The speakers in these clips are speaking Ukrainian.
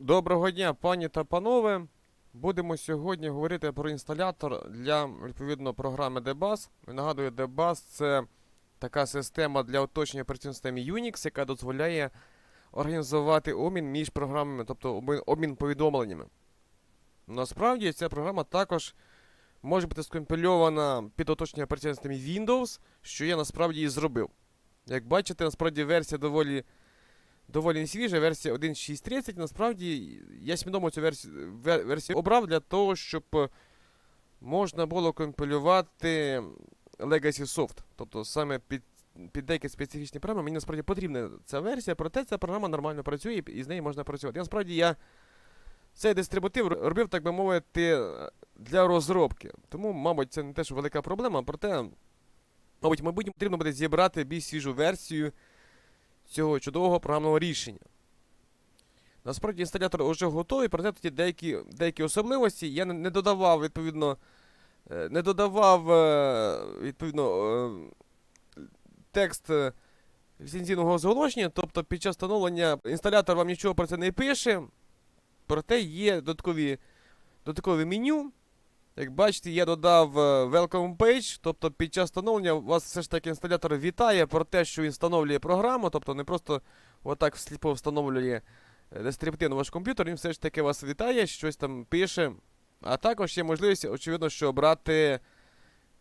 Доброго дня, пані та панове. Будемо сьогодні говорити про інсталятор для відповідно програми Debus. Нагадую, Debus це така система для оточення операційної системи Unix, яка дозволяє організувати обмін між програмами, тобто обмін- повідомленнями. Насправді ця програма також може бути скомпільована під оточення операційної системи Windows, що я насправді і зробив. Як бачите, насправді версія доволі доволі свіжа, версія 1.6.30. Насправді, я свідомо цю версію, версію обрав для того, щоб е, можна було компілювати Legacy Soft. Тобто саме під, під деякі специфічні програми мені насправді потрібна ця версія, проте ця програма нормально працює і з нею можна працювати. І насправді я цей дистрибутив робив, так би мовити, для розробки. Тому, мабуть, це не те, велика проблема, проте, мабуть, майбутньому потрібно буде зібрати більш свіжу версію цього чудового програмного рішення. Насправді інсталятор вже готовий, проте тоді деякі, деякі особливості я не, додавав, відповідно, е, не додавав е, відповідно, е, текст е, ліцензійного оголошення, тобто під час встановлення інсталятор вам нічого про це не пише, проте є додаткові, додаткове меню. Як бачите, я додав е, Welcome Page, тобто під час встановлення вас все ж таки інсталятор вітає про те, що він встановлює програму, тобто не просто отак сліпо встановлює е, ваш комп'ютер, він все ж таки вас вітає, щось там пише. А також є можливість, очевидно, що обрати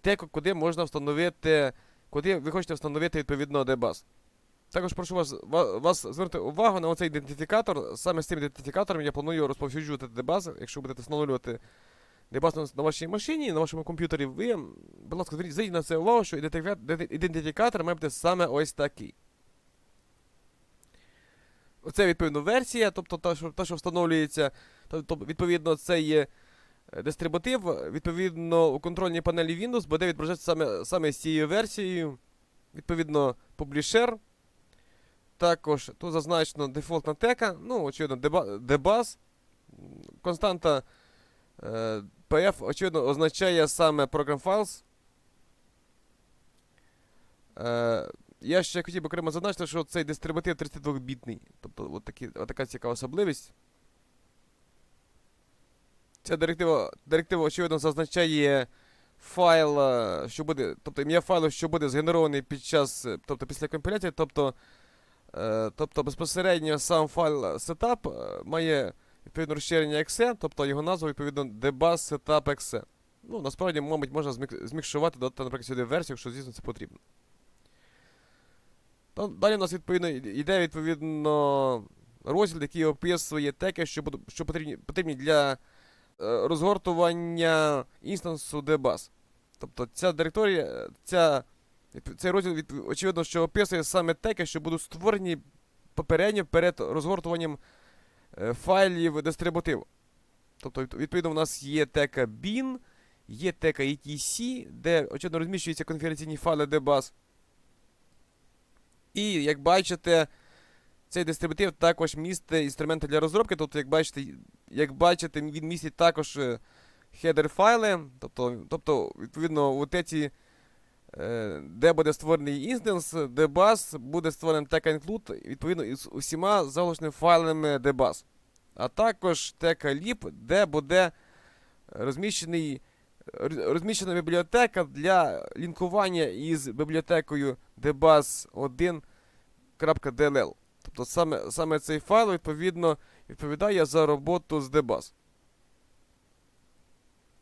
те, куди можна встановити, куди ви хочете встановити відповідно дебаз. Також прошу вас, вас звернути увагу на оцей ідентифікатор. Саме з цим ідентифікатором я планую розповсюджувати дебаз, якщо будете встановлювати дебаз на, на вашій машині, на вашому комп'ютері, ви, будь ласка, зверніть на це увагу, що ідентифікатор, має бути саме ось такий. Оце відповідно версія, тобто та, що, що встановлюється. Тобто, відповідно, це є е, дистрибутив. Відповідно, у контрольній панелі Windows буде відображатися саме, саме з цією версією. Відповідно, Publisher. Також тут зазначено дефолтна тека, ну, очевидно, деба- дебаз. Константа е, PF, очевидно, означає саме Program Files. Е, я ще хотів би окремо зазначити, що цей дистрибутив 32-бітний. Тобто от, такі, от така цікава особливість. Ця директива, директива, очевидно, зазначає файл, е, що буде, тобто ім'я файлу, що буде згенерований під час, е, тобто після компіляції, тобто, е, тобто безпосередньо сам файл setup е, має відповідно розширення exe, тобто його назва відповідно debug setup exe. Ну, насправді, мабуть, можна змікшувати, додати, наприклад, сюди версію, якщо, звісно, це потрібно. Та, далі у нас відповідно йде відповідно розділ, який описує теки, що, що потрібні, потрібні для е, розгортування інстансу debug. Тобто ця директорія, ця, цей розділ, від, очевидно, що описує саме теки, що будуть створені попередньо перед розгортуванням файлів дистрибутиву. Тобто, відповідно, у нас є тека bin, є тека etc, де очевидно розміщуються конфігураційні файли debug. І як бачите, цей дистрибутив також містить інструменти для розробки. Тобто, як бачите, як бачите, він містить також хедер файли. Тобто, тобто відповідно, от ці, е, де буде створений інстанс, debug, буде створений teka include, відповідно, із усіма заголошеними файлами debug. А також teka lib, де буде розміщений розміщена бібліотека для лінкування із бібліотекою debug1.dll. Тобто саме, саме цей файл відповідно відповідає за роботу з debug.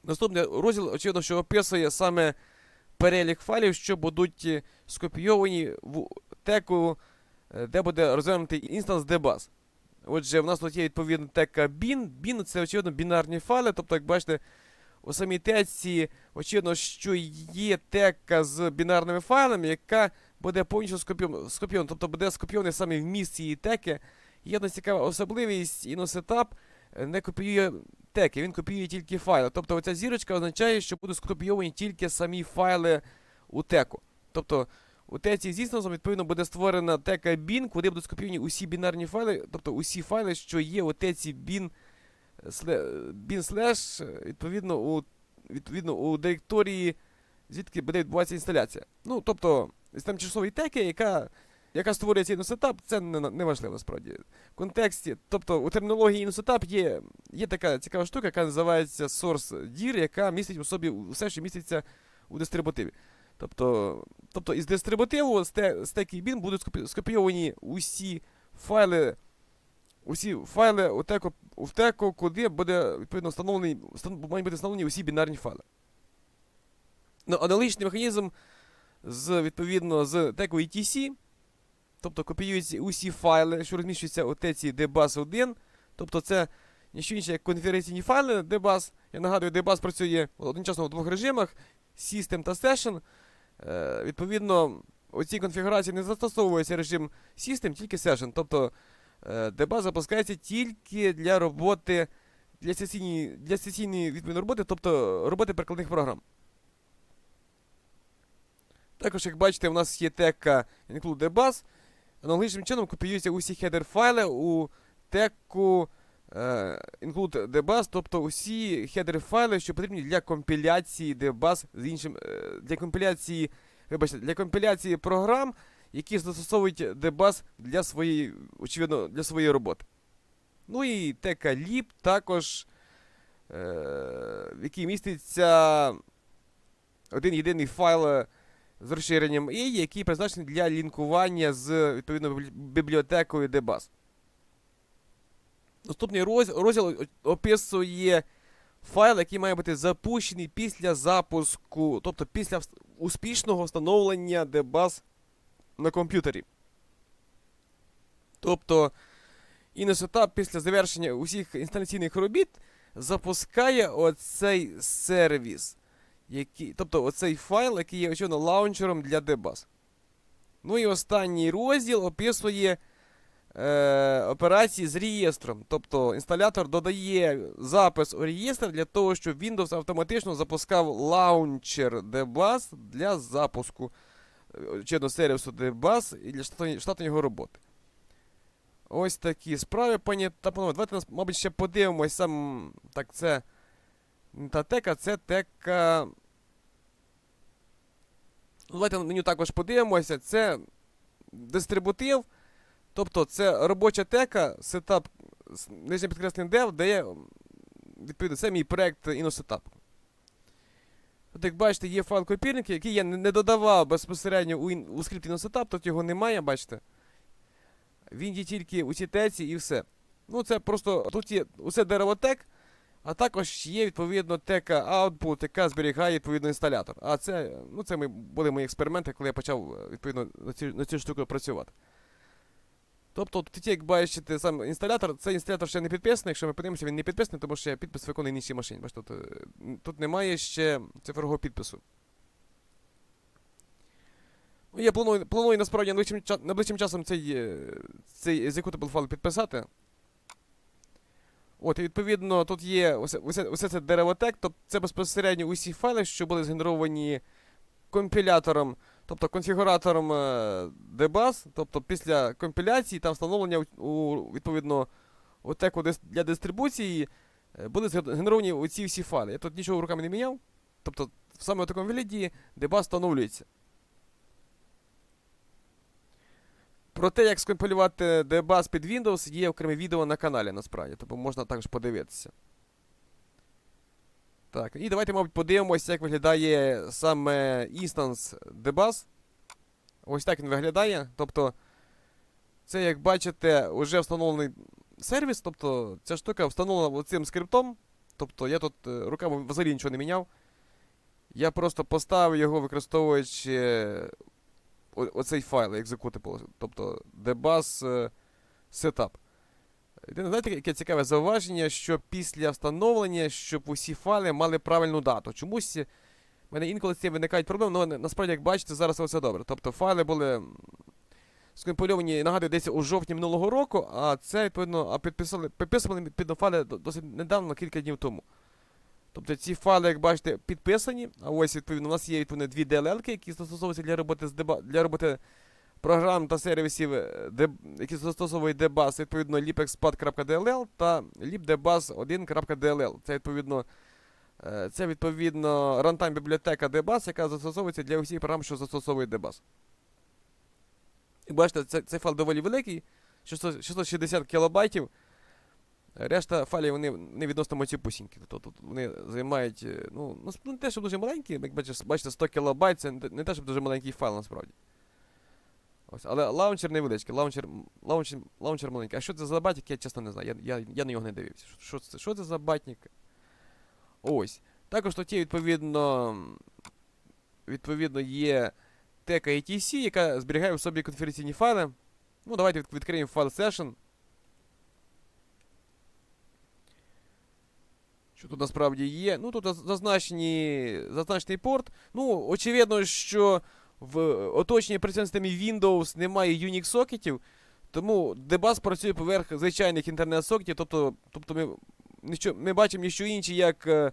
Наступний розділ, очевидно, що описує саме перелік файлів, що будуть е, скопійовані в теку, е, де буде розглянутий інстанс debug. Отже, в нас тут є відповідно тека bin. Bin це, очевидно, бінарні файли. Тобто, як бачите, у самій теці, очевидно, що є тека з бінарними файлами, яка буде повністю скопіована. Тобто буде скопійований саме вміст цієї теки. Є одна цікава особливість, е, не копіює теки, він копіює тільки файли. Тобто оця зірочка означає, що будуть скопійовані тільки самі файли у теку. Тобто у теці з інстансом, відповідно, буде створена тека bin, куди будуть скопійовані усі бінарні файли, тобто усі файли, що є у теці bin, bin slash, відповідно, у, відповідно, у директорії, звідки буде відбуватися інсталяція. Ну, тобто, з тимчасової теки, яка яка створює цей іносетап, це не, важливо насправді. В контексті, тобто у термінології іносетап є, є така цікава штука, яка називається source dir, яка містить у собі все, що міститься у дистрибутиві. Тобто, тобто із дистрибутиву сте- стек і bin будуть скопійовані усі файли, усі файли у теку, у теку, куди буде відповідно встановлений, мають бути встановлені усі бінарні файли. Ну, аналогічний механізм з, відповідно, з теку ETC, тобто копіюються усі файли, що розміщуються у теці dbus 1, тобто це ніщо інше, як конфігураційні файли dbus. Я нагадую, dbus працює одночасно в двох режимах: System та Session. Е, відповідно, у цій конфігурації не застосовується режим System, тільки Session. Тобто е, запускається тільки для роботи, для сесійної, для сесійної відповідно роботи, тобто роботи перекладних програм. Також, як бачите, у нас є тека include dbus. Аналогічним чином копіюються усі хедер файли у теку е, include dbus, тобто усі хедер файли, що потрібні для компіляції dbus з іншим е, для компіляції, вибачте, для компіляції програм, які застосовують dbus для своєї, очевидно, для своєї роботи. Ну і тека lib також, е, в якій міститься один єдиний файл з розширенням i, який призначений для лінкування з відповідно біблі- бібліотекою dbus. Наступний роз- розділ описує файл, який має бути запущений після запуску, тобто після успішного встановлення dbus на комп'ютері. Тобто іносетап після завершення усіх інсталяційних робіт запускає оцей сервіс. Який, тобто оцей файл, який є очевидно лаунчером для dbus. Ну і останній розділ описує е, операції з реєстром. Тобто інсталятор додає запис у реєстр для того, щоб Windows автоматично запускав лаунчер dbus для запуску е, очевидно, сервісу dbus і для штатної, його роботи. Ось такі справи, пані та панове. Давайте, мабуть, ще подивимось сам. Так, це. Не та тека, це тека. Ну, Давайте на меню також подивимося. Це дистрибутив. Тобто це робоча тека, сетап нижнє підкреслення dev, де є, відповідно, це мій проект InnoSetup. От як бачите, є файл копірник, який я не додавав безпосередньо у, у скрипті InnoSetup, тут його немає, бачите. Він є тільки у цій теці і все. Ну, це просто тут є усе дерево тек, а також є відповідно тека output, яка зберігає відповідно інсталятор. А це, ну, це були мої експерименти, коли я почав е, відповідно на цю, на цю штуку працювати. Тобто, тут як бачите, сам інсталятор, цей інсталятор ще не підписаний. Якщо ми подивимося, він не підписаний, тому що підпис виконаний на іншій машині. Бачите, тут, е, тут немає ще цифрового підпису. Ну, я планую, планую насправді найближчим, найближчим часом цей, е, цей executable файл підписати. От, і відповідно, тут є усе, це деревотек, тобто це безпосередньо усі файли, що були згенеровані компілятором, тобто конфігуратором dbus, тобто після компіляції там встановлення у, у відповідно у для дистрибуції е, були згенеровані оці всі файли. Я тут нічого руками не міняв. Тобто саме в такому вигляді dbus встановлюється. Про те, як скомпілювати dbus під Windows, є окреме відео на каналі насправді, тобто можна також подивитися. Так, і давайте, мабуть, подивимося, як виглядає саме інстанс dbus. Ось так він виглядає. Тобто, це, як бачите, вже встановлений сервіс, тобто ця штука встановлена цим скриптом. Тобто я тут е, руками взагалі нічого не міняв. Я просто поставив його, використовуючи оцей файл executable, тобто dbus е, setup. Знаєте, яке цікаве зауваження, що після встановлення, щоб усі файли мали правильну дату. Чомусь в мене інколи з цим виникають проблеми, але насправді, як бачите, зараз все добре. Тобто файли були м, скомпільовані, нагадую, десь у жовтні минулого року, а це, відповідно, а підписали, підписували файли досить недавно, кілька днів тому. Тобто ці файли, як бачите, підписані, а ось, відповідно, у нас є відповідно дві DLL, які застосовуються для роботи з деба... для роботи програм та сервісів, е, де... які застосовують debus, відповідно, libexpat.dll та libdebus1.dll. Це відповідно, е, це відповідно runtime бібліотека debus, яка застосовується для усіх програм, що застосовують debus. Як бачите, цей файл доволі великий, 660 кілобайтів. Решта файлів вони не відносно мацюпусінькі. Тобто вони займають, е, ну, ну, не те, щоб дуже маленькі, як бачите, бачите, 100 кілобайт, це не те- щоб дуже маленький файл насправді. Ось, але лаунчер невеличкий, лаунчер, лаунчер, лаунчер маленький. А що це за батік, я чесно не знаю. Я, я, я на нього не дивився. Що- це, що це за батник? Ось. Також тут є відповідно, відповідно є тека ETC, яка зберігає в собі конференційні файли. Ну, давайте від- відкриємо файл session. Що тут насправді є? Ну, тут зазначені, зазначений порт. Ну, очевидно, що в оточенні операційної системи Windows немає Unix сокетів, тому Debus працює поверх звичайних інтернет-сокетів, тобто, тобто ми, ніщо, ми бачимо ніщо інше, як е,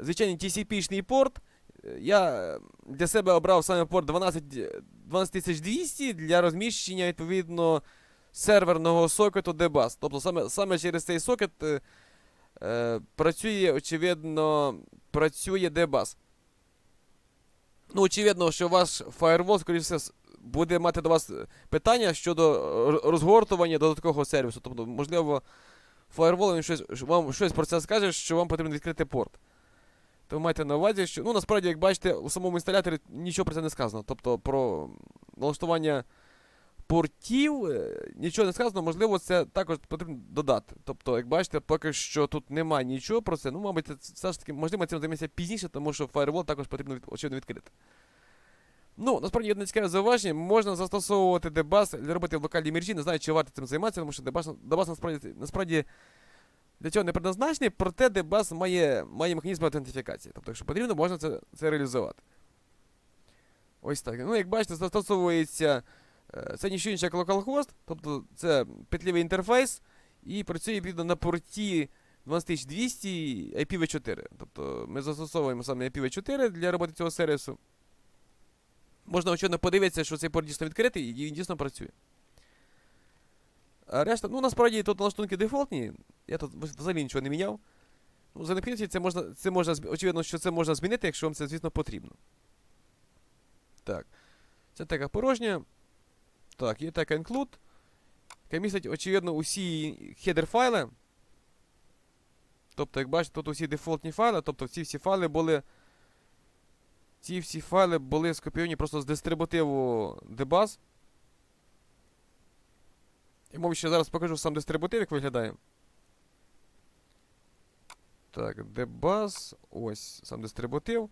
звичайний TCP-шний порт. Е, Я для себе обрав саме порт 12200 для розміщення відповідно серверного сокету Debus. Тобто саме, саме через цей сокет е, е, працює, очевидно, працює Debus. Ну, очевидно, що ваш фаєрвол, скоріше все, буде мати до вас е, питання щодо р- розгортування додаткового сервісу. Тобто, можливо, фаєрвол він щось, вам щось про це скаже, що вам потрібно відкрити порт. То ви маєте на увазі, що. Ну, насправді, як бачите, у самому інсталяторі нічого про це не сказано. Тобто про налаштування портів е, нічого не сказано, можливо, це також потрібно додати. Тобто, як бачите, поки що тут немає нічого про це. Ну, мабуть, це все ж таки, можливо, цим займемося пізніше, тому що Firewall також потрібно від, очевидно відкрити. Ну, насправді одне цікаве зауваження, можна застосовувати дебас для роботи в локальній мережі, не знаю, чи варто цим займатися, тому що дебас, дебас насправді, насправді для цього не предназначений, проте дебас має, має механізм аутентифікації. Тобто, якщо потрібно, можна це, це реалізувати. Ось так. Ну, як бачите, застосовується це ніщо інше як localhost, тобто це петлівий інтерфейс, і працює відповідно на порті 12200 IPv4. Тобто ми застосовуємо саме IPv4 для роботи цього сервісу. Можна очевидно подивитися, що цей порт дійсно відкритий, і він дійсно працює. А решта, ну насправді тут налаштунки дефолтні. Я тут взагалі нічого не міняв. Ну, за необхідності це можна, це можна, очевидно, що це можна змінити, якщо вам це, звісно, потрібно. Так. Це така порожня. Так, є така include, яка містить, очевидно, усі хедер файли. Тобто, як бачите, тут усі дефолтні файли, тобто ці всі файли були. Ці всі файли були скопійовані просто з дистрибутиву Debus. Я мові ще зараз покажу сам дистрибутив, як виглядає. Так, Debus. Ось сам дистрибутив.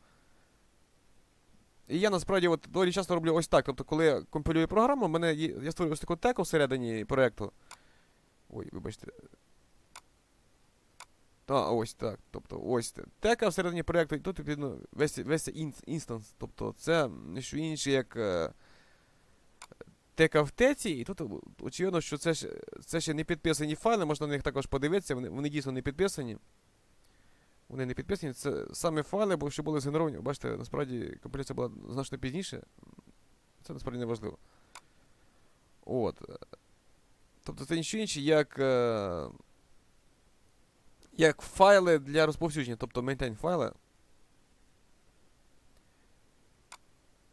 І я насправді от доволі часто роблю ось так. Тобто, коли я компілюю програму, мене є, я створюю ось таку теку всередині проєкту. Ой, вибачте. А, ось так. Тобто, ось тека всередині проєкту, і тут відповідно весь, весь інстанс. Тобто, це що інше, як е, тека в теці, і тут очевидно, що це, це ще не підписані файли, можна на них також подивитися, вони, вони дійсно не підписані. Вони не підписані. Це саме файли, бо що були згенеровані. Бачите, насправді компіляція була значно пізніше. Це насправді не важливо. От. Тобто це нічого інше, як. е, Як файли для розповсюдження, тобто maintain файли.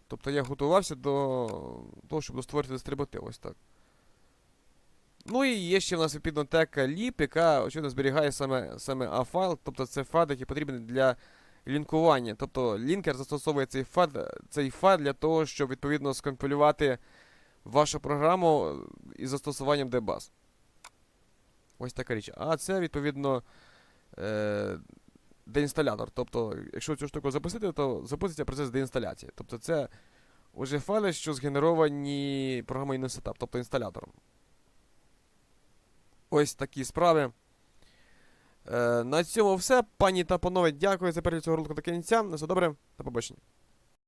Тобто я готувався до того, щоб створити дистрибутив, ось так. Ну і є ще в нас відповідно тека lib, яка очевидно зберігає саме, саме A-файл, тобто це файл, який потрібен для лінкування. Тобто лінкер застосовує цей файл, цей файл для того, щоб відповідно скомпілювати вашу програму із застосуванням debus. Ось така річ. А це відповідно е, деінсталятор. Тобто, якщо цю штуку запустити, то запуститься процес деінсталяції. Тобто це уже файли, що згенеровані програмою Setup, тобто інсталятором. Ось такі справи. Е, на цьому все. Пані та панове, дякую за перегляд цього ролику до кінця. На все добре, до побачення.